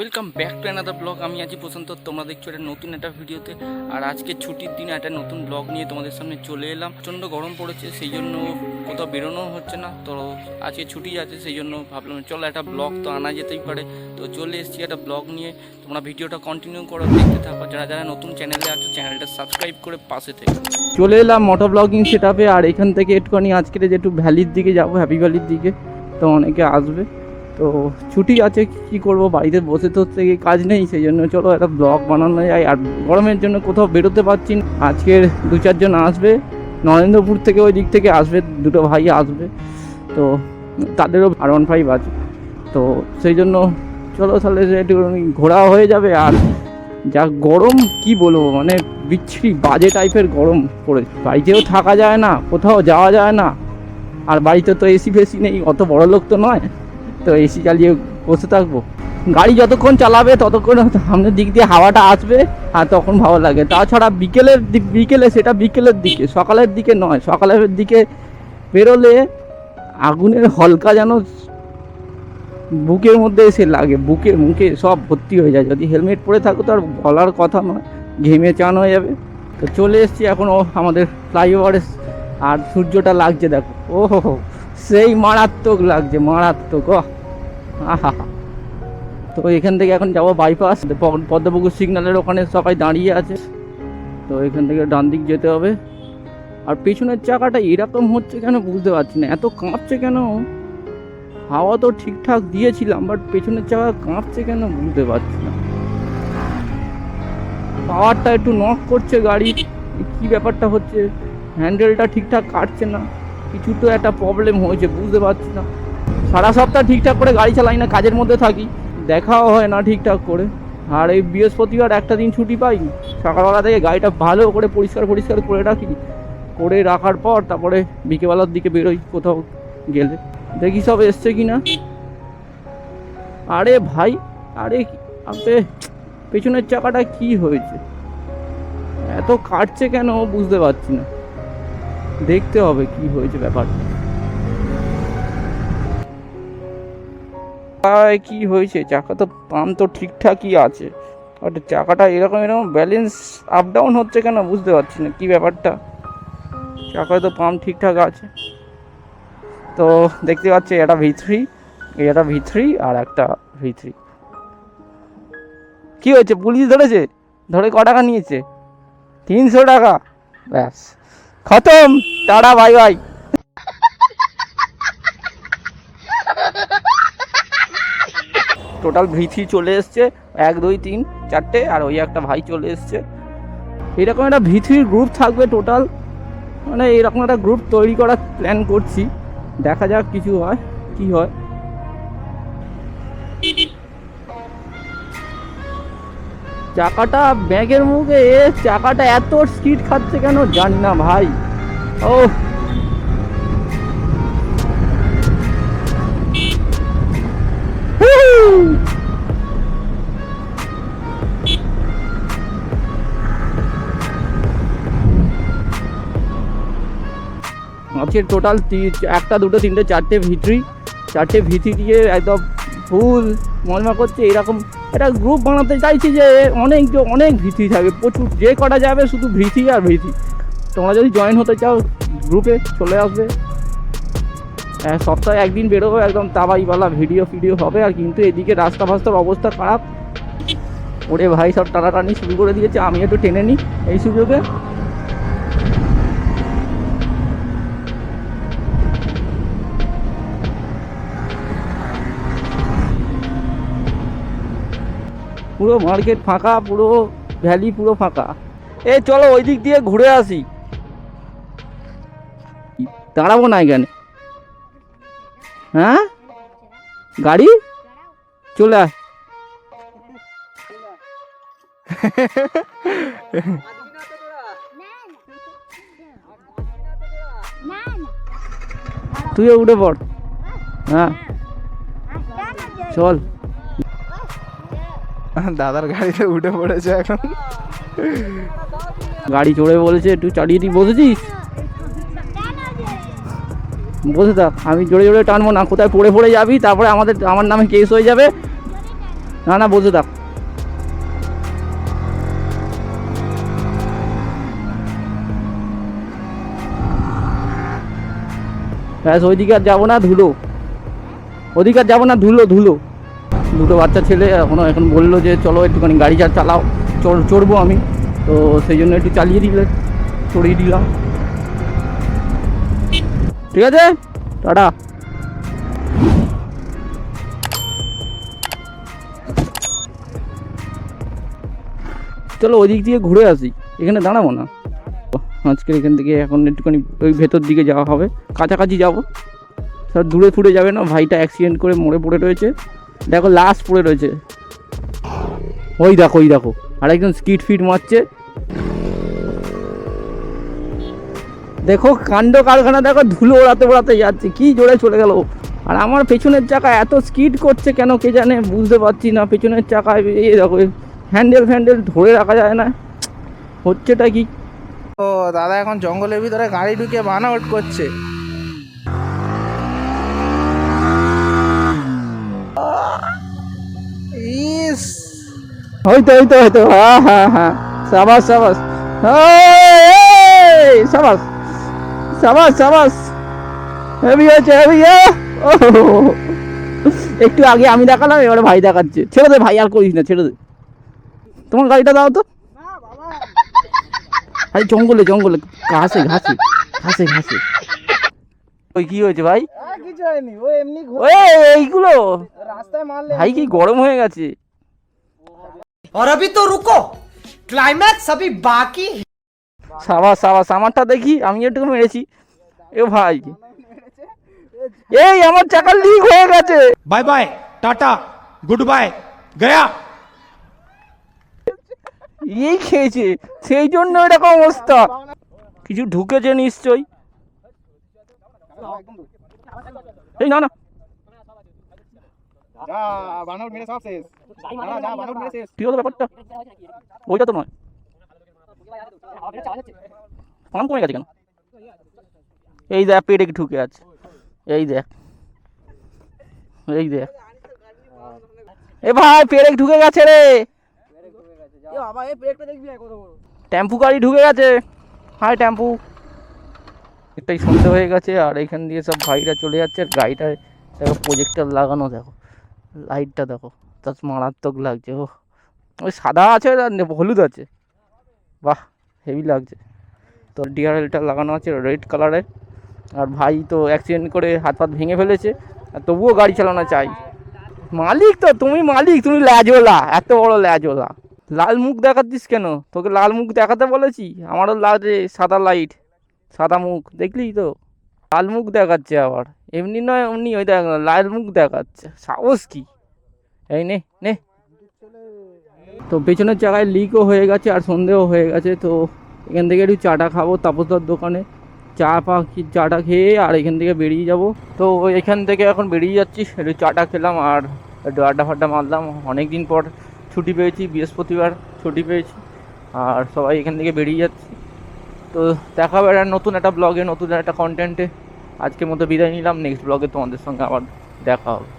Welcome back to another blog আমি আছি প্রশান্ত, তোমরা দেখছ একটা নতুন একটা ভিডিওতে। আর আজকে ছুটির দিনে একটা নতুন ব্লগ নিয়ে তোমাদের সামনে চলে এলাম। প্রচণ্ড গরম পড়েছে, সেই জন্য কোথাও বেরোনো হচ্ছে না। তো আজকে ছুটি আছে, সেই জন্য ভাবলাম, চলো একটা ব্লগ তো আনা যেতেই পারে। তো চলে এসেছি একটা ব্লগ নিয়ে। তোমরা ভিডিওটা কন্টিনিউ করো, দেখতে থাকো। যারা যারা নতুন চ্যানেলে আছো চ্যানেলটা সাবস্ক্রাইব করে পাশে থেকে। চলে এলাম মোটর ব্লগিং সেট আর এখান থেকে একটুখানি আজকের যে একটু ভ্যালির দিকে যাব হ্যাপি ভ্যালির দিকে। তো অনেকে আসবে। তো ছুটি আছে, কি করব? বাড়িতে বসে তো থেকে কাজ নেই, সেই জন্য চলো একটা ব্লগ বানানো যায় আর গরমের জন্য কোথাও বেরোতে পারছি না। আজকের দু চারজন আসবে, নরেন্দ্রপুর থেকে ওই দিক থেকে আসবে, দুটো ভাই আসবে। তো তাদেরও আর ওয়ান ফাইভ আছে। তো সেই জন্য চলো তাহলে একটু ঘোরা হয়ে যাবে। আর যা গরম, কি বলব? মানে বিচ্ছিরি বাজে টাইপের গরম পড়ে। বাড়িতেও থাকা যায় না, কোথাও যাওয়া যায় না। আর বাড়িতে তো এসি ফেসি নেই, অত বড় লোক তো নয়। তো এসি চালিয়ে বসে থাকব। গাড়ি যতক্ষণ চালাবে, ততক্ষণ সামনের দিক দিয়ে হাওয়াটা আসবে আর তখন ভালো লাগে। তাছাড়া বিকেলের বিকেলে সেটা বিকেলের দিকে, সকালের দিকে নয়, সকালের দিকে বেরোলে আগুনের হলকা যেন বুকের মধ্যে এসে লাগে বুকে মুখে সব ভর্তি হয়ে যায়। যদি হেলমেট পরে থাকো তো আর বলার কথা নয়, ঘেমে চান হয়ে যাবে। তো চলে এসেছি এখন ও আমাদের ফ্লাইওভারে, আর সূর্যটা লাগছে দেখো। ও হো হো সেই মারাত্মক লাগছে, মারাত্মক আহা। তো এখান থেকে এখন যাব বাইপাস পদ্মপুকুর সিগন্যালের ওখানে সবাই দাঁড়িয়ে আছে। তো এখান থেকে ডান দিক যেতে হবে। আর পেছনের চাকাটা এরকম হচ্ছে কেন বুঝতে পারছি না, এত কাঁপছে কেন? হাওয়া তো ঠিকঠাক দিয়েছিলাম বাট পেছনের চাকা কাঁপছে কেন বুঝতে পারছি না। পাওয়ারটা একটু নক করছে গাড়ি, কি ব্যাপারটা হচ্ছে? হ্যান্ডেলটা ঠিকঠাক কাটছে না। কিছু তো একটা প্রবলেম হয়েছে, বুঝতে পারছি না। সারা সপ্তাহ ঠিকঠাক করে গাড়ি চালাই না, কাজের মধ্যে থাকি। দেখাও হয় না ঠিকঠাক করে। আর এই বৃহস্পতিবার একটা দিন ছুটি পাই সকালবেলা থেকে গাড়িটা ভালো করে পরিষ্কার পরিষ্কার করে রাখি। করে রাখার পর তারপরে বিকেবেলার দিকে বেরোই কোথাও গেলে। দেখি সব এসছে কি না আরে ভাই, আরে আপনি পেছনের চাকাটা কি হয়েছে? এত কাটছে কেন? বুঝতে পারছি না। দেখতে হবে কি হয়েছে ব্যাপারটা আয়, কি হয়েছে? চাকা তো পাম্প তো ঠিকঠাকই আছে। বাট চাকাটা এরকম এরকম ব্যালেন্স আপ ডাউন হচ্ছে কেন বুঝতে পারছি না কি ব্যাপারটা? চাকায় তো পাম্প ঠিকঠাক আছে। তো দেখতে পাচ্ছি এটা ভি থ্রি এটা ভি থ্রি আর একটা ভি থ্রি কি হয়েছে? পুলিশ ধরেছে? ধরে ক টাকা নিয়েছে? তিনশো টাকা? ব্যাস। খতম। Tata, bye bye. Total V three চলে এসছে, এক, দুই, তিন, চারটে, আর ওই একটা ভাই চলে এসছে। এরকম একটা ভি থ্রির গ্রুপ থাকবে টোটাল মানে এরকম একটা গ্রুপ তৈরি করার প্ল্যান করছি। দেখা যাক কিছু হয়, কি হয়। চাকাটা ব্যাগের মুখে, এ চাকাটা এত স্পিড খাচ্ছে কেন জানি না ভাই। ও আজকে টোটাল একটা, দুটো, তিনটে, চারটে ভিতরি চারটে ভিতরি দিয়ে একদম ফুল মজমা করছে, এরকম একটা গ্রুপ বানাতে চাইছি যে অনেক অনেক ভীতি থাকে প্রচুর যে কটা যাবে শুধু ভীতি আর ভীতি। তোমরা যদি জয়েন হতে চাও গ্রুপে চলে আসবে। হ্যাঁ, সপ্তাহে একদিন বেরোবো একদম তাবাইওয়ালা ভিডিও ফিডিও হবে আর কিন্তু এদিকে রাস্তা ফাস্তার অবস্থা খারাপ। ওরে ভাই সব টানাটানি শুরু করে দিয়েছে আমি একটু টেনে নিই এই সুযোগে। পুরো মার্কেট ফাঁকা, পুরো ভ্যালি পুরো ফাঁকা। এ চলো ওই দিক দিয়ে ঘুরে আসি। দাঁড়াবো না এখানে। হ্যাঁ? গাড়ি? চলে আয়। তুইও উঠে পড়। হ্যাঁ। চল। দাদার গাড়িতে উঠে পড়েছে এখন। গাড়ি চড়ে বলেছে, একটু চালিয়ে দিই, বসেছিস? বসে থাক, আমি জোরে জোরে টানবো, না কোথায় পড়ে পড়ে যাবি, তারপরে আমাদের, আমার নামে কেস হয়ে যাবে। না না, বসে থাক। ব্যাস, ওইদিকে আর যাব না, ধুলো। ওদিকে আর যাব না, ধুলো ধুলো। দুটো বাচ্চা ছেলে এখনও এখন বলল যে চলো একটুখানি গাড়ি যা চালাও। চড় চড়বো আমি। তো সেই জন্য একটু চালিয়ে দিলে, চড়িয়ে দিলাম। ঠিক আছে? টাটা। চলো ওই দিক দিয়ে ঘুরে আসি। এখানে দাঁড়াবো না। আজকে এখান থেকে এখন একটুখানি ওই ভেতর দিকে যাওয়া হবে। কাছাকাছি যাব। সব দূরে ফুরে যাবে না। ভাইটা অ্যাক্সিডেন্ট করে মরে পড়ে রয়েছে। দেখো লাশ পড়ে রয়েছে। ওই দেখো ওই দেখো। আরেকজন স্কিট ফিট মারছে। দেখো, কাণ্ড কারখানা, দেখো, ধুলো ওড়াতে ওড়াতে যাচ্ছে। কি জোরে চলে গেল। আর আমার পেছনের চাকা এত স্কিড করছে কেন কে জানে, বুঝতে পারছি না। পেছনের চাকায় এই দেখো হ্যান্ডেল ফ্যান্ডেল ধরে রাখা যায় না। হচ্ছেটা কি? ও, দাদা, এখন জঙ্গলের ভিতরে গাড়ি ঢুকে বান আউট করছে। ইস হয়তো হয়তো হয়তো। হ্যাঁ হ্যাঁ হ্যাঁ সাবাস সাবাস। সাবাস। সাবাস সাবাস। হেভি হয়েছে হেভি একটু আগে আমি দেখালাম এবারে ভাই দেখাচ্ছে। ছেড়ে দে ভাই আর করিস না ছেড়ে দে। তোমার গাড়িটা দাও তো। আরে জঙ্গলে জঙ্গলে। ঘাসে ঘাসে ঘাসে ঘাসে। ওই কি হয়েছে ভাই? কিছু হয়নি ও এমনি এইগুলো? রাস্তায় মারলে ভাই কি গরম হয়ে গেছে। और अभी तो रुको क्लाइमैक्स अभी बाकी है সাবাস সাবাস আমারটা দেখি আমি একটু মেরেছি এ ভাই এই আমার চাকা লিক হয়ে গেছে bye bye tata goodbye गया এই খেয়েছে সেই জন্য এরকম অবস্থা কিছু ঢুকেছে নিশ্চয়ই এই না না যা বান মেরে সব শেষ। যা যা বান মেরে শেষ। ঠিক আছে ব্যাপারটা ওইটা তো নয়। পাম কমে গেছে কেন? এই দেখ পেটে ঢুকে আছে। এই দেখ। এই দেখ। এ ভাই পেরেক ঢুকে গেছে রে? টেম্পু গাড়ি ঢুকে গেছে। হাই টেম্পু এটাই সন্ধে হয়ে গেছে আর এখান দিয়ে সব ভাইরা চলে যাচ্ছে আর গাড়িটায় দেখো প্রজেক্টার লাগানো দেখো। লাইটটা দেখো, তার মারাত্মক লাগছে ও ওই সাদা আছে আর হলুদ আছে। বাহ হেভি লাগছে। তো ডিআরএলটা লাগানো আছে রেড কালারের আর ভাই তো অ্যাক্সিডেন্ট করে হাত পাত ভেঙে ফেলেছে, আর তবুও গাড়ি চালানো চাই। মালিক তো, তুমি মালিক, তুমি ল্যাজওলা এত বড় ল্যাজওলা লাল মুখ দেখাচ্ছিস কেন? তোকে লাল মুখ দেখাতে বলেছি, আমারও লাগে সাদা লাইট সাদা মুখ, দেখলি তো? লাল মুখ দেখাচ্ছে আবার। এমনি নয়, এমনি ওই দেখ, লাল মুখ দেখাচ্ছে। সাহস কি? এই নে নে। তো পেছনের জায়গায় লিকও হয়ে গেছে আর সন্ধেও হয়ে গেছে, তো এখান থেকে একটু চাটা খাব তাপসদার দোকানে। চা পা চাটা খেয়ে আর এখান থেকে বেরিয়ে যাব। তো এখান থেকে এখন বেরিয়ে যাচ্ছি, একটু চাটা খেলাম আর একটু আড্ডা ফাড্ডা মারলাম। অনেক দিন পর ছুটি পেয়েছি, বৃহস্পতিবার ছুটি পেয়েছি, আর সবাই এখান থেকে বেরিয়ে যাচ্ছি। তো দেখা হবে একটা নতুন একটা ব্লগে নতুন একটা কন্টেন্টে আজকের মতো বিদায় নিলাম নেক্সট ব্লগে তোমাদের সঙ্গে আবার দেখা হবে।